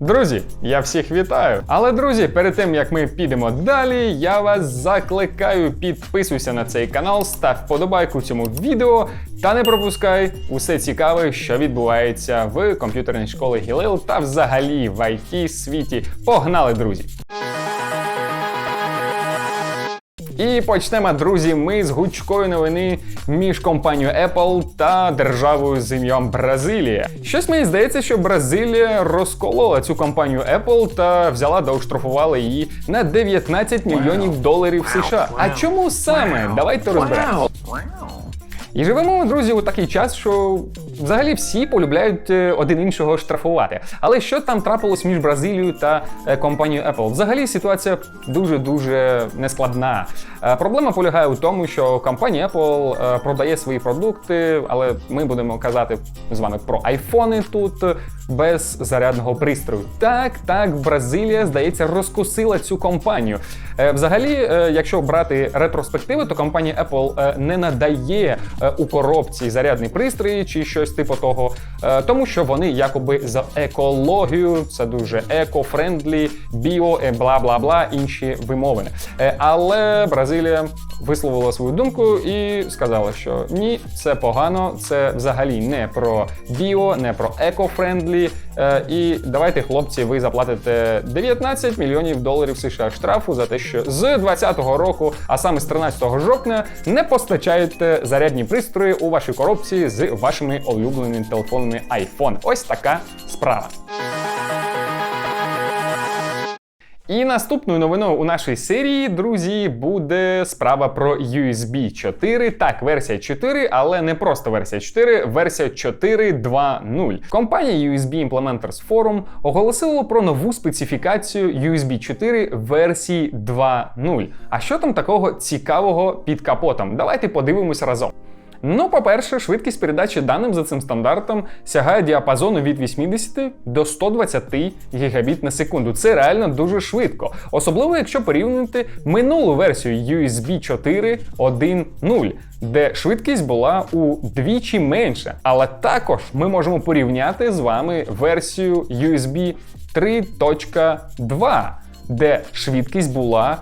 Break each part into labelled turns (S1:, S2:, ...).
S1: Друзі, я всіх вітаю. Але друзі, перед тим як ми підемо далі, я вас закликаю, підписуйся на цей канал, став вподобайку цьому відео та не пропускай усе цікаве, що відбувається в комп'ютерній школі Гілил та взагалі в IT світі. Погнали, друзі! І почнемо, друзі, ми з гучкої новини між компанією Apple та державою з ім'ям Бразилія. Щось мені здається, що Бразилія розколола цю компанію Apple та взяла да оштрафувала її на 19 мільйонів доларів США. А чому саме? Давайте розберемо. І живемо, друзі, у такий час, що взагалі всі полюбляють е, один іншого штрафувати. Але що там трапилось між Бразилією та е, компанією Apple? Взагалі ситуація дуже дуже нескладна. Е, Проблема полягає у тому, що компанія Apple продає свої продукти, але ми будемо казати з вами про айфони тут без зарядного пристрою. Так, так, Бразилія, здається, розкусила цю компанію. Е, Взагалі, е, якщо брати ретроспективи, то компанія Apple е, не надає у коробці зарядний пристрій чи щось типу того, тому що вони якоби за екологію, це дуже еко-френдлі, біо, бла бла бла, інші вимовини. Але Бразилія висловила свою думку і сказала, що ні, це погано, це взагалі не про біо, не про еко-френдлі. Е, І давайте, хлопці, ви заплатите 19 мільйонів доларів США штрафу за те, що з 2020 року, а саме з 13 жовтня, не постачаєте зарядні пристрої у вашій коробці з вашими улюбленими телефонами iPhone. Ось така справа. І наступною новиною у нашій серії, друзі, буде справа про USB 4. Так, версія 4, але не просто версія 4, версія 4.2.0. Компанія USB Implementers Forum оголосила про нову специфікацію USB 4 версії 2.0. А що там такого цікавого під капотом? Давайте подивимося разом. Ну, по-перше, швидкість передачі даним за цим стандартом сягає діапазону від 80 до 120 гігабіт на секунду. Це реально дуже швидко, особливо якщо порівнювати минулу версію USB 4 1.0, де швидкість була удвічі менша. Але також ми можемо порівняти з вами версію USB 3.2, де швидкість була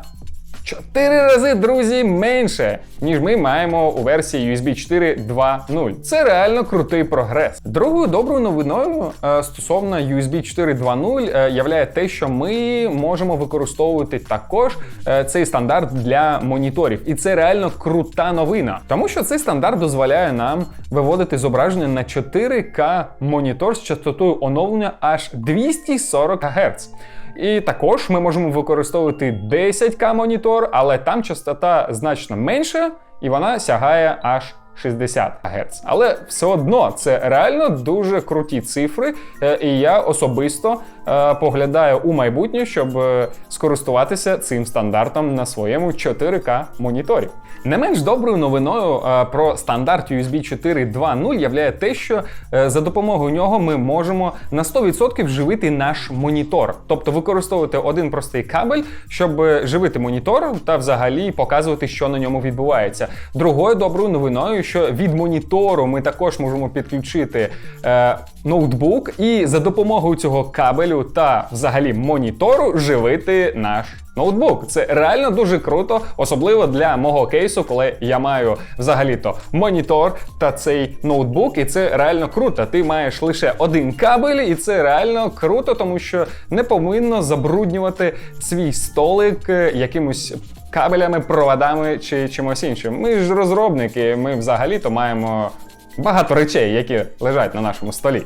S1: Чотири рази, друзі, менше, ніж ми маємо у версії USB 4.2.0. Це реально крутий прогрес. Другою доброю новиною е, стосовно USB 4.2.0 е, являє те, що ми можемо використовувати також е, цей стандарт для моніторів. І це реально крута новина, тому що цей стандарт дозволяє нам виводити зображення на 4К монітор з частотою оновлення аж 240 Гц. І також ми можемо використовувати 10К монітор, але там частота значно менша, і вона сягає аж 60 Гц. Але все одно це реально дуже круті цифри, е, і я особисто е, поглядаю у майбутнє, щоб е, скористуватися цим стандартом на своєму 4К моніторі. Не менш доброю новиною про стандарт USB 4.2.0 являє те, що за допомогою нього ми можемо на 100% живити наш монітор, тобто використовувати один простий кабель, щоб живити монітор та взагалі показувати, що на ньому відбувається. Другою доброю новиною, що від монітору ми також можемо підключити е, ноутбук і за допомогою цього кабелю та взагалі монітору живити наш. Ноутбук це реально дуже круто, особливо для мого кейсу, коли я маю взагалі-то монітор та цей ноутбук, і це реально круто. Ти маєш лише один кабель, і це реально круто, тому що не повинно забруднювати свій столик е, якимось. Кабелями, проводами чи чимось іншим. Ми ж розробники, ми взагалі-то маємо багато речей, які лежать на нашому столі.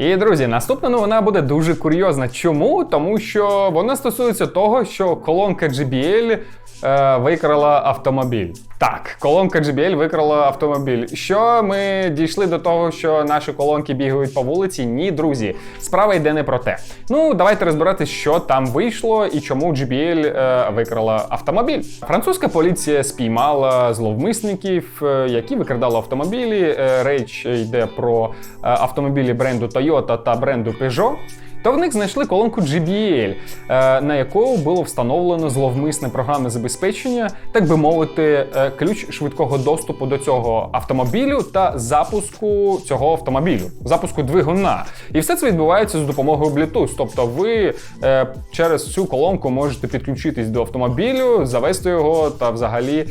S1: І друзі, наступна новина буде дуже курйозна. Чому? Тому що вона стосується того, що колонка JBL е, викрала автомобіль. Так, колонка JBL викрала автомобіль. Що ми дійшли до того, що наші колонки бігають по вулиці? Ні, друзі, справа йде не про те. Ну, давайте розбирати, що там вийшло і чому JBL е, викрала автомобіль. Французька поліція спіймала зловмисників, е, які викрадали автомобілі. Е, Річ йде про е, автомобілі бренду Toyota та бренду Peugeot. То в них знайшли колонку JBL, е, на яку було встановлено зловмисне програмне забезпечення, так би мовити, е, ключ швидкого доступу до цього автомобілю та запуску цього автомобілю, запуску двигуна. І все це відбувається з допомогою Bluetooth. Тобто ви е, через цю колонку можете підключитись до автомобілю, завести його та взагалі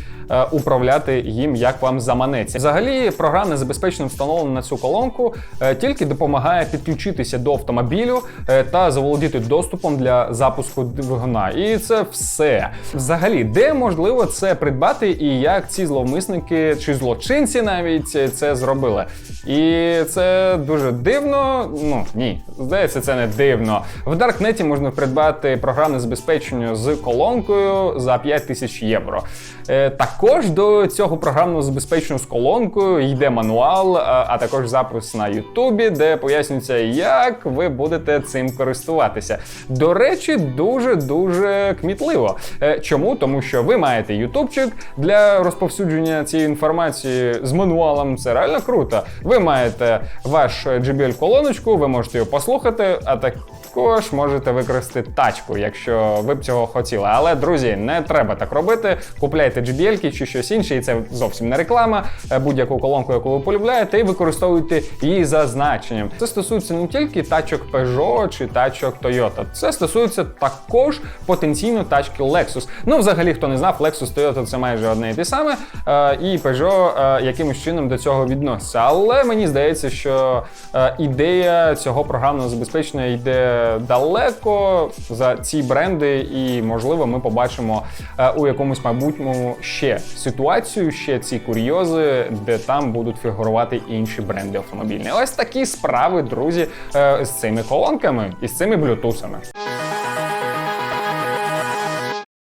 S1: управляти їм як вам заманеться. Взагалі, програмне забезпечення встановлене на цю колонку тільки допомагає підключитися до автомобілю та заволодіти доступом для запуску двигуна. І це все. Взагалі, де можливо це придбати і як ці зловмисники чи злочинці навіть е, це зробили. І це дуже дивно. Ну ні, здається, це не дивно. В Даркнеті можна придбати програмне забезпечення з колонкою за 5 тисяч євро. Е, також до цього програмного забезпечення з колонкою йде мануал, а, а також запис на Ютубі, де пояснюється, як ви будете цим користуватися. До речі, дуже дуже кмітливо. Е, чому? Тому що ви маєте ютубчик для розповсюдження цієї інформації з мануалом. Це реально круто. Ви маєте ваш JBL-колоночку, ви можете його послухати, а також можете використати тачку, якщо ви б цього хотіли. Але, друзі, не треба так робити. Купляйте JBL чи щось інше, і це зовсім не реклама. Е, Будь-яку колонку, яку ви полюбляєте, і використовуйте її за значенням. Це стосується не тільки тачок Peugeot чи тачок Toyota. Це стосується також потенційно тачки Lexus. Ну, взагалі, хто не знав, Lexus Toyota це майже одне і те саме. е, І Peugeot е, якимось чином до цього відноситься. Але мені здається, що е, ідея цього програмного забезпечення йде далеко за ці бренди, і можливо ми побачимо е, у якомусь майбутньому ще ситуацію, ще ці курйози, де там будуть фігурувати інші бренди автомобільні. Ось такі справи, друзі, е, з цими колонками і з цими блютусами.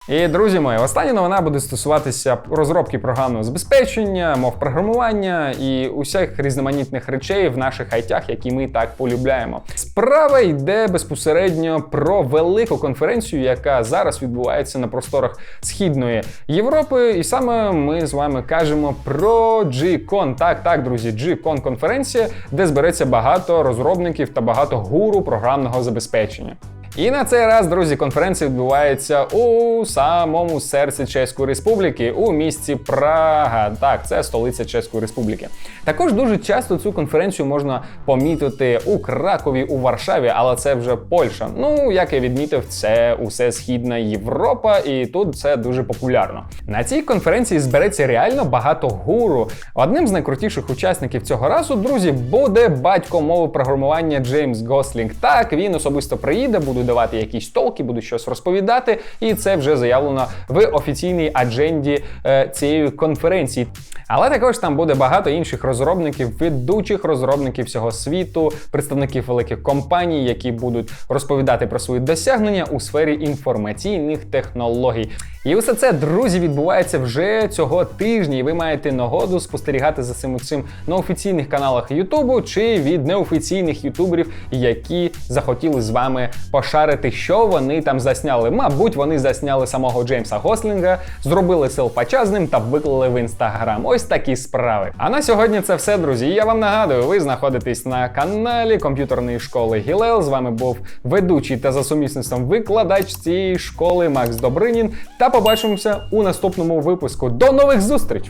S1: І друзі мої, остання новина буде стосуватися розробки програмного забезпечення, мов програмування і усіх різноманітних речей в наших айтях, які ми так полюбляємо. Справа йде безпосередньо про велику конференцію, яка зараз відбувається на просторах східної Європи. І саме ми з вами кажемо про G-Con. Так, так, друзі, G-Con конференція, де збереться багато розробників та багато гуру програмного забезпечення. І на цей раз, друзі, конференція відбувається у самому серці Чеської Республіки, у місті Прага. Так, це столиця Чеської Республіки. Також дуже часто цю конференцію можна помітити у Кракові, у Варшаві, але це вже Польща. Ну, як я відмітив, це усе східна Європа, і тут це дуже популярно. На цій конференції збереться реально багато гуру. Одним з найкрутіших учасників цього разу, друзі, буде батько мови програмування Джеймс Гослінг. Так, він особисто приїде, буде давати якісь толки, буду щось розповідати, і це вже заявлено в офіційній адженді е, цієї конференції. Але також там буде багато інших розробників, ведучих розробників всього світу, представників великих компаній, які будуть розповідати про свої досягнення у сфері інформаційних технологій. І усе це, друзі, відбувається вже цього тижня, і ви маєте нагоду спостерігати за цим цим на офіційних каналах Ютубу чи від неофіційних ютуберів, які захотіли з вами пошарити, що вони там засняли. Мабуть, вони засняли самого Джеймса Гослінга, зробили селфача з та виклали в інстаграм. Ось такі справи. А на сьогодні це все, друзі. Я вам нагадую, ви знаходитесь на каналі комп'ютерної школи Гілел. З вами був ведучий та за сумісництвом викладач цієї школи Макс Добринін. Та побачимося у наступному випуску. До нових зустріч!